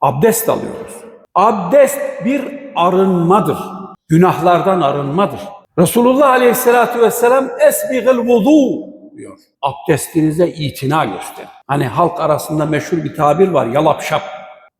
Abdest alıyoruz. Abdest bir arınmadır. Günahlardan arınmadır. Resulullah Aleyhisselatü Vesselam esbigil vudu diyor. Abdestinize itina gösterin. Hani halk arasında meşhur bir tabir var yalap şap.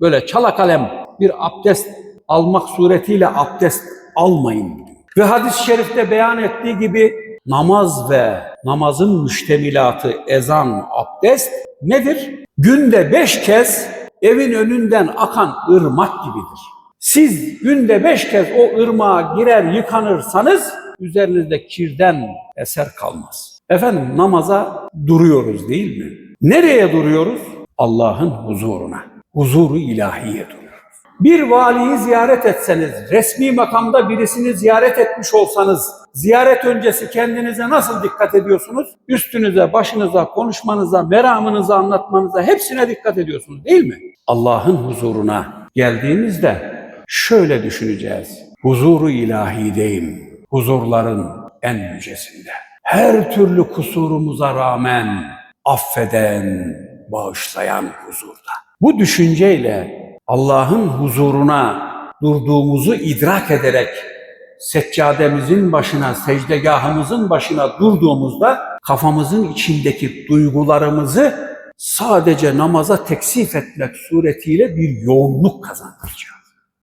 Böyle çala kalem bir abdest almak suretiyle abdest almayın. Ve hadis-i şerifte beyan ettiği gibi namaz ve namazın müştemilatı ezan, abdest nedir? Günde beş kez evin önünden akan ırmak gibidir. Siz günde beş kez o ırmağa girer yıkanırsanız üzerinizde kirden eser kalmaz. Efendim namaza duruyoruz değil mi? Nereye duruyoruz? Allah'ın huzuruna. Huzuru ilahiye duruyoruz. Bir valiyi ziyaret etseniz, resmi makamda birisini ziyaret etmiş olsanız, ziyaret öncesi kendinize nasıl dikkat ediyorsunuz? Üstünüze, başınıza, konuşmanıza, meramınıza, anlatmanıza hepsine dikkat ediyorsunuz değil mi? Allah'ın huzuruna geldiğimizde şöyle düşüneceğiz. Huzuru ilahideyim. Huzurların en yücesinde. Her türlü kusurumuza rağmen affeden, bağışlayan huzurda. Bu düşünceyle Allah'ın huzuruna durduğumuzu idrak ederek seccademizin başına, secdegahımızın başına durduğumuzda kafamızın içindeki duygularımızı sadece namaza teksif etmek suretiyle bir yoğunluk kazandıracağız.